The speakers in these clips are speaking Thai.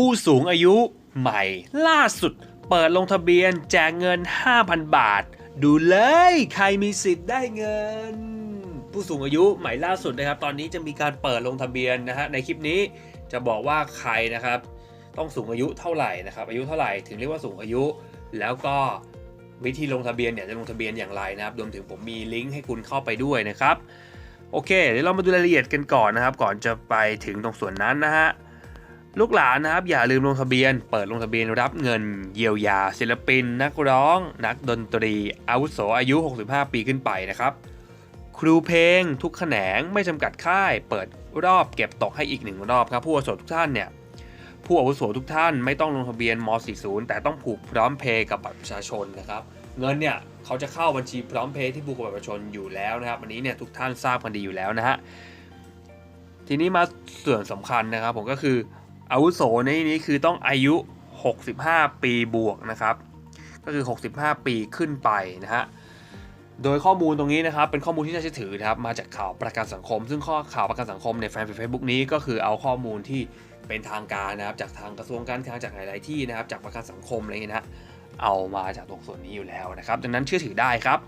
ผู้สูงอายุใหม่ ล่าสุด เปิดลงทะเบียนแจกเงิน 5,000 บาท ดูเลยใครมีสิทธิ์ได้เงิน ผู้สูงอายุใหม่ล่าสุดนะครับ ตอนนี้จะมีการเปิดลงทะเบียนนะฮะในคลิปนี้จะบอกว่าใครนะครับ ต้องสูงอายุเท่าไหร่นะครับ อายุเท่าไหร่ถึงเรียกว่าสูงอายุ แล้วก็วิธีลงทะเบียนเนี่ยจะลงทะเบียนอย่างไรนะครับรวมถึงผมมีลิงก์ให้คุณเข้าไปด้วยนะครับโอเคเดี๋ยวเรามาดูรายละเอียดกันก่อนนะครับ ก่อนจะไปถึงตรงส่วนนั้นนะฮะ ลูกหลานนะครับอย่าลืมลงทะเบียน เปิดลงทะเบียนรับเงินเยียวยา ศิลปิน นักร้อง นักดนตรีอาวุโสอายุ 65 ปีขึ้นไปนะครับ ครูเพลงทุกแขนงไม่จำกัดค่าย เปิดรอบเก็บตกให้อีกหนึ่งรอบครับ ผู้อาวุโสทุกท่านเนี่ยผู้อาวุโสทุกท่านไม่ต้องลงทะเบียนม .40 แต่ต้องผูกพร้อมเพย์กับบัตรประชาชนนะครับ เงินเนี่ยเขาจะเข้าบัญชีพร้อมเพย์ที่ผูกกับบัตรประชาชนอยู่แล้วนะครับอันนี้เนี่ยทุกท่านทราบกันดีอยู่แล้วนะฮะทีนี้มาส่วนสำคัญนะครับผมก็คือ อาวุโสในที่นี้คือต้องอายุ 65 ปีบวกนะครับ ก็คือ 65 ปีขึ้นไปนะฮะโดยข้อมูลตรงนี้นะครับเป็นข้อมูลที่น่าเชื่อถือนะครับมาจากข่าวประกันสังคม ซึ่งข้อข่าวประกันสังคมในแฟนเพจเฟซบุ๊กนี้ก็คือเอาข้อมูลที่เป็นทางการนะครับจากทางกระทรวงการคลังจากหลายๆที่นะครับจากประกันสังคมอะไรเงี้ยนะเอามาจากตรงส่วนนี้อยู่แล้วนะครับดังนั้นเชื่อถือได้ครับ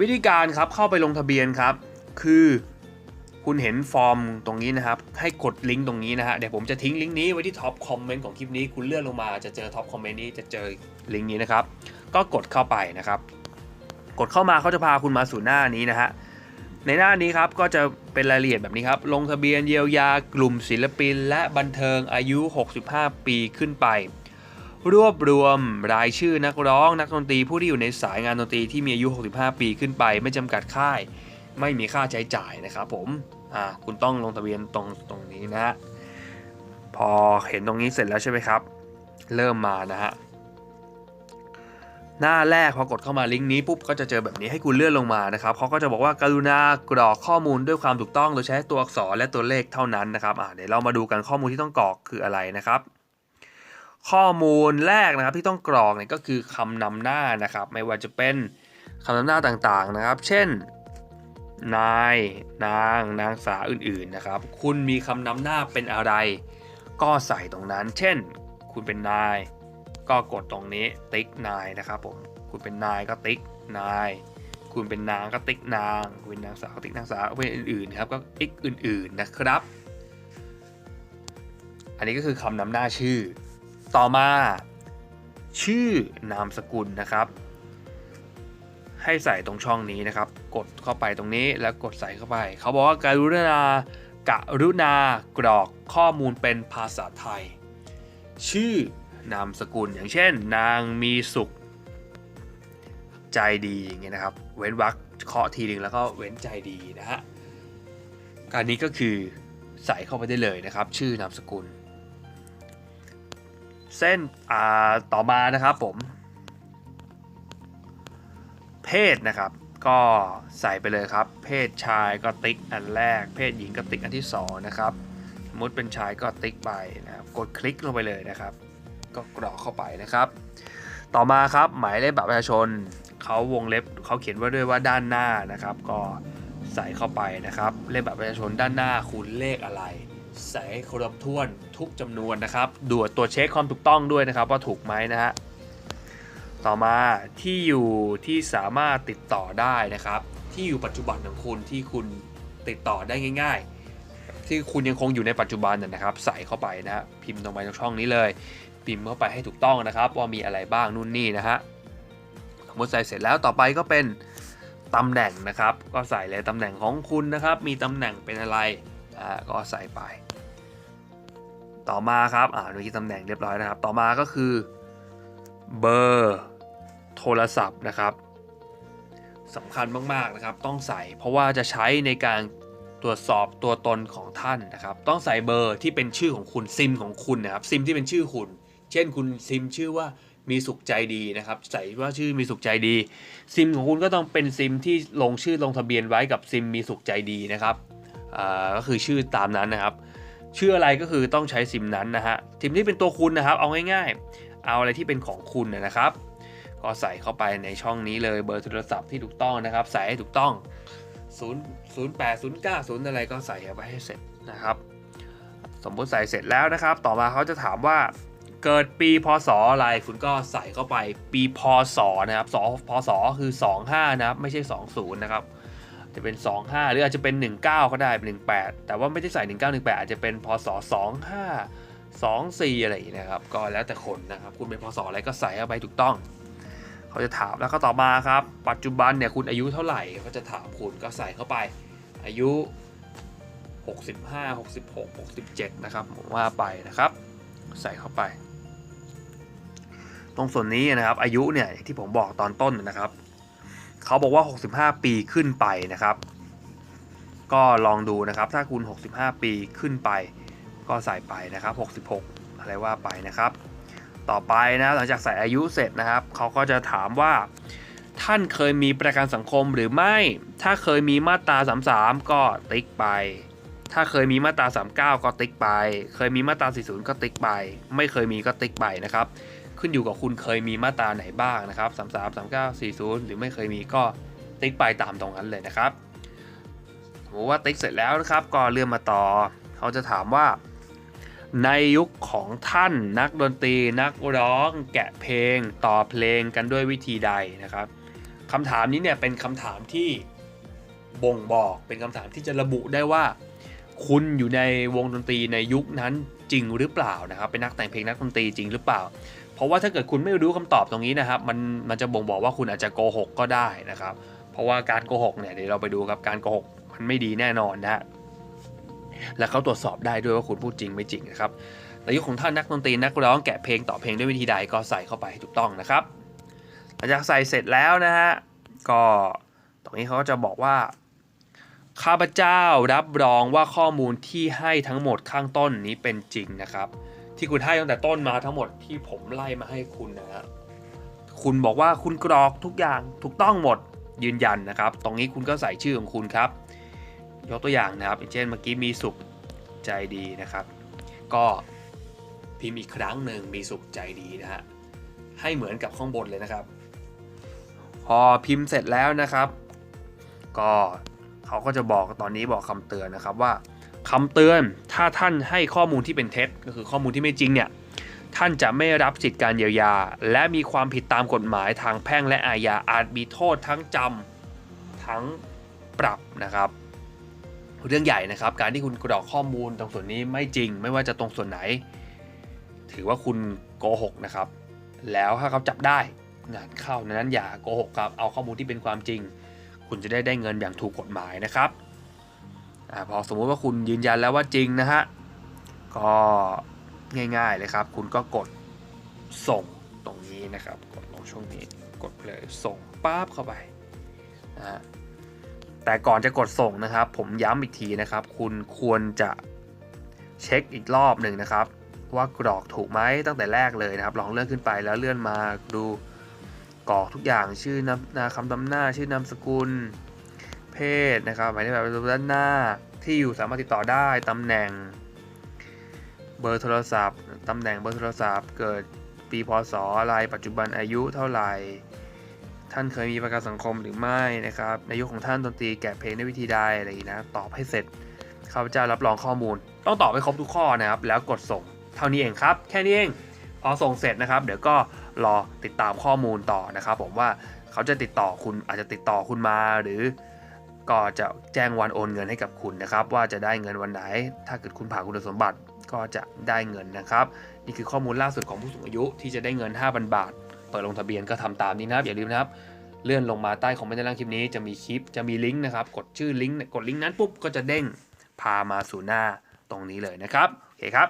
วิธีการครับเข้าไปลงทะเบียนครับ คือ คุณเห็นฟอร์มตรงนี้นะครับ ให้กดลิงก์ตรงนี้นะฮะ เดี๋ยวผมจะทิ้งลิงก์นี้ไว้ที่ท็อปคอมเมนต์ของคลิปนี้ คุณเลื่อนลงมาจะเจอท็อปคอมเมนต์นี้จะเจอลิงก์นี้นะครับ ก็กดเข้าไปนะครับ กดเข้ามาเขาจะพาคุณมาสู่หน้านี้นะฮะ ในหน้านี้ครับก็จะเป็นรายละเอียดแบบนี้ครับ ลงทะเบียนเยียวยากลุ่มศิลปิน และบันเทิงอายุ 65 ปีขึ้นไป รวบรวมรายชื่อนักร้องนักดนตรีผู้ที่อยู่ในสายงานดนตรีที่มีอายุ 65 ปีขึ้นไป ไม่จำกัดค่าย ไม่มีค่าใช้จ่ายนะครับผมอ่าคุณต้องลงทะเบียนตรงตรงนี้นะฮะพอเห็นตรงนี้เสร็จแล้วใช่ไหมครับ เริ่มมานะฮะหน้าแรกพอกดเข้ามาลิงก์นี้ปุ๊บก็จะเจอแบบนี้ให้คุณเลื่อนลงมานะครับเขาก็จะบอกว่าการุณากรอกข้อมูลด้วยความถูกต้องโดยใช้ตัวอักษรและตัวเลขเท่านั้นนะครับเดี๋ยวเรามาดูกันข้อมูลที่ต้องกรอกคืออะไรนะครับ ข้อมูลแรกนะครับที่ต้องกรอกเนี่ยก็คือคำนำหน้านะครับ ไม่ว่าจะเป็นคำนำหน้าต่างๆนะครับ เช่น นาย นาง นางสาวอื่นๆนะครับ คุณมีคำนำหน้าเป็นอะไร ก็ใส่ตรงนั้น เช่น คุณเป็นนาย ก็กดตรงนี้ติ๊กนายนะครับผม คุณเป็นนายก็ติ๊กนาย คุณเป็นนางก็ติ๊กนาง คุณเป็นนางสาวก็ติ๊กนางสาวเป็นอื่นๆครับก็ติ๊กอื่นๆนะครับ อันนี้ก็คือคำนำหน้าชื่อ ต่อมา ชื่อนามสกุลนะครับ ให้ใส่ตรงช่องนี้นะครับ กดเข้าไปตรงนี้แล้วกดใส่เข้าไป เขาบอกว่าการุณากรุณากรอกข้อมูลเป็นภาษาไทย ชื่อนามสกุลอย่างเช่น นางมีสุข ใจดีอย่างเงี้ยนะครับ เว้นวรรคเคาะทีหนึ่งแล้วก็เว้นใจดีนะฮะการนี้ก็คือใส่เข้าไปได้เลยนะครับ ชื่อนามสกุล เส้นอ่าต่อมานะครับผม เพศนะครับ ก็ใส่ไปเลยครับ เพศชายก็ติ๊กอันแรก เพศหญิงก็ติ๊กอันที่สองนะครับสมมติเป็นชายก็ติ๊กไปนะครับกดคลิกลงไปเลยนะครับ ก็กรอกเข้าไปนะครับ ต่อมาครับหมายเลขบัตรประชาชนเขาวงเล็บเขาเขียนไว้ด้วยว่าด้านหน้านะครับ ก็ใส่เข้าไปนะครับ เลขบัตรประชาชนด้านหน้าคุณเลขอะไร ใส่ครบถ้วนทุกจำนวนนะครับดูตัวเช็คความถูกต้องด้วยนะครับ ว่าถูกไหมนะฮะ ต่อมาที่อยู่ที่สามารถติดต่อได้นะครับ ที่อยู่ปัจจุบันของคุณที่คุณติดต่อได้ง่าย ๆ ที่คุณยังคงอยู่ในปัจจุบันนะนะครับ ใส่เข้าไปนะฮะพิมพ์ลงไปในช่องนี้เลยพิมพ์เข้าไปให้ถูกต้องนะครับ ว่ามีอะไรบ้างนู่นนี่นะฮะสมมติใส่เสร็จแล้วต่อไปก็เป็นตำแหน่งนะครับ ก็ใส่เลยตำแหน่งของคุณนะครับ มีตำแหน่งเป็นอะไรอ่าก็ใส่ไป ต่อมาครับอ่าเมื่อกี้ตำแหน่งเรียบร้อยนะครับ ต่อมาก็คือเบอร์ โทรศัพท์นะครับสำคัญมากๆนะครับ ต้องใส่เพราะว่าจะใช้ในการตรวจสอบตัวตนของท่านนะครับ ต้องใส่เบอร์ที่เป็นชื่อของคุณซิมของคุณนะครับซิมที่เป็นชื่อคุณ เช่นคุณซิมชื่อว่ามีสุขใจดีนะครับ ใส่ว่าชื่อมีสุขใจดี ซิมของคุณก็ต้องเป็นซิมที่ลงชื่อลงทะเบียนไว้กับซิมมีสุขใจดีนะครับก็คือชื่อตามนั้นนะครับ ชื่ออะไรก็คือต้องใช้ซิมนั้นนะฮะซิมที่เป็นตัวคุณนะครับ เอาง่ายๆ เอาอะไรที่เป็นของคุณนะครับ ก็ใส่เข้าไปในช่องนี้เลยเบอร์โทรศัพท์ที่ถูกต้องนะครับ ใส่ให้ถูกต้อง 0 0 8 0 9 0 อะไรก็ใส่เอาไปให้เสร็จนะครับ สมมุติใส่เสร็จแล้วนะครับ ต่อมาเขาจะถามว่าเกิดปีพศอะไรคุณก็ใส่เข้าไปปีพศนะครับสพศคือ 25 นะครับ ไม่ใช่ 20 นะครับ จะเป็น 25 หรืออาจจะเป็น 19 ก็ได้เป็น18 แต่ว่าไม่ได้ใส่ 1918 อาจจะเป็นพศ 25 24 อะไรอย่างนี้นะครับ ก็แล้วแต่คนนะครับ คุณเป็นพศอะไรก็ใส่เข้าไปถูกต้อง เขาจะถามแล้วก็ต่อมาครับ ปัจจุบันเนี่ยคุณอายุเท่าไหร่ก็จะถามคุณก็ใส่เข้าไป อายุ 65 66 67 นะครับผมว่าไปนะครับ ใส่เข้าไป ตรงส่วนนี้นะครับ อายุเนี่ยที่ผมบอกตอนต้นนะครับเขาบอกว่า 65 ปีขึ้นไปนะครับ ก็ลองดูนะครับ ถ้าคุณ 65 ปีขึ้นไป ก็ใส่ไปนะครับ 66 อะไรว่าไปนะครับ ต่อไปนะหลังจากใส่อายุเสร็จนะครับเขาก็จะถามว่าท่านเคยมีประกันสังคมหรือไม่ ถ้าเคยมีมาตรา 33 ก็ติ๊กไป ถ้าเคยมีมาตรา 39 ก็ติ๊กไป เคยมีมาตรา 40 ก็ติ๊กไป ไม่เคยมีก็ติ๊กไปนะครับ ขึ้นอยู่กับคุณเคยมีมาตราไหนบ้างนะครับ 33 39 40 หรือไม่เคยมีก็ติ๊กไปตามตรงนั้นเลยนะครับสมมติว่าติ๊กเสร็จแล้วนะครับ ก็เลื่อนมาต่อ เขาจะถามว่า ในยุคของท่านนักดนตรีนักร้องแกะเพลงต่อเพลงกันด้วยวิธีใดนะครับคำถามนี้เนี่ยเป็นคำถามที่บ่งบอกเป็นคำถามที่จะระบุได้ว่า คุณอยู่ในวงดนตรีในยุคนั้นจริงหรือเปล่านะครับ เป็นนักแต่งเพลงนักดนตรีจริงหรือเปล่า เพราะว่าถ้าเกิดคุณไม่รู้คำตอบตรงนี้นะครับมันมันจะบ่งบอกว่าคุณอาจจะโกหกก็ได้นะครับ เพราะว่าการโกหกเนี่ยเดี๋ยวเราไปดูครับการโกหกมันไม่ดีแน่นอนนะฮะ และเขาตรวจสอบได้ด้วยว่าคุณพูดจริงไม่จริงนะครับในยุคของท่านนักดนตรีนักร้องแกะเพลงต่อเพลงด้วยวิธีใดก็ใส่เข้าไปให้ถูกต้องนะครับหลังจากใส่เสร็จแล้วนะฮะก็ตรงนี้เขาก็จะบอกว่าข้าพเจ้ารับรองว่าข้อมูลที่ให้ทั้งหมดข้างต้นนี้เป็นจริงนะครับ ที่คุณให้ตั้งแต่ต้นมาทั้งหมดที่ผมไล่มาให้คุณนะฮะคุณบอกว่าคุณกรอกทุกอย่างถูกต้องหมดยืนยันนะครับ ตรงนี้คุณก็ใส่ชื่อของคุณครับ ยกตัวอย่างนะครับอย่างเช่นเมื่อกี้มีสุขใจดีนะครับ ก็พิมพ์อีกครั้งหนึ่งมีสุขใจดีนะฮะให้เหมือนกับข้างบนเลยนะครับ พอพิมพ์เสร็จแล้วนะครับ ก็เขาก็จะบอกตอนนี้บอกคำเตือนนะครับว่าคำเตือนถ้าท่านให้ข้อมูลที่เป็นเท็จก็คือข้อมูลที่ไม่จริงเนี่ยท่านจะไม่รับสิทธิการเยียวยา และมีความผิดตามกฎหมายทางแพ่งและอาญาอาจมีโทษทั้งจำทั้งปรับนะครับ เรื่องใหญ่นะครับ การที่คุณกรอกข้อมูลตรงส่วนนี้ไม่จริง ไม่ว่าจะตรงส่วนไหน ถือว่าคุณโกหกนะครับ แล้วถ้าเขาจับได้งานเข้าดังนั้นอย่าโกหกครับเอาข้อมูลที่เป็นความจริง คุณจะได้ได้เงินอย่างถูกกฎหมายนะครับอาพอสมมุติว่าคุณยืนยันแล้วว่าจริงนะฮะก็ง่ายๆเลยครับ คุณก็กดส่งตรงนี้นะครับ กดลงช่วงนี้กดเลยส่งปั๊บเข้าไปนะฮะ แต่ก่อนจะกดส่งนะครับ ผมย้ำอีกทีนะครับ คุณควรจะเช็คอีกรอบหนึ่งนะครับ ว่ากรอกถูกไหมตั้งแต่แรกเลยนะครับ ลองเลื่อนขึ้นไปแล้วเลื่อนมาดูกรอกทุกอย่างชื่อนามนาคำตำหน้า ชื่อนามสกุล เพศนะครับหมายเลขบัตรประจำตัวด้านหน้าที่อยู่สามารถติดต่อได้ตำแหน่ง เบอร์โทรศัพท์ตำแหน่งเบอร์โทรศัพท์ เกิดปีพศอะไรปัจจุบันอายุเท่าไหร่ ท่านเคยมีประกันสังคมหรือไม่นะครับในยุคของท่านดนตรีแกะเพลงด้วยวิธีใดอะไรอย่างนี้นะตอบให้เสร็จข้าพเจ้ารับรองข้อมูล ต้องตอบให้ครบทุกข้อนะครับ แล้วกดส่งเท่านี้เองครับ แค่นี้เองพอส่งเสร็จนะครับ เดี๋ยวก็รอติดตามข้อมูลต่อนะครับ ผมว่าเขาจะติดต่อคุณอาจจะติดต่อคุณมาหรือ ก็จะแจ้งวันโอนเงินให้กับคุณนะครับ ว่าจะได้เงินวันไหน ถ้าเกิดคุณผ่านคุณสมบัติก็จะได้เงินนะครับ นี่คือข้อมูลล่าสุดของผู้สูงอายุที่จะได้เงิน 5,000 บาท เปิดลงทะเบียนก็ทำตามนี้นะครับอย่าลืมนะครับเลื่อนลงมาใต้คอมเมนต์ด้านล่างคลิปนี้จะมีคลิปจะมีลิงก์นะครับ กดชื่อลิงก์กดลิงก์นั้นปุ๊บก็จะเด้งพามาสู่หน้าตรงนี้เลยนะครับโอเคครับ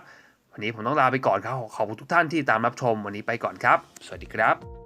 วันนี้ผมต้องลาไปก่อนครับขอบคุณทุกท่านที่ตามรับชมวันนี้ไปก่อนครับ สวัสดีครับ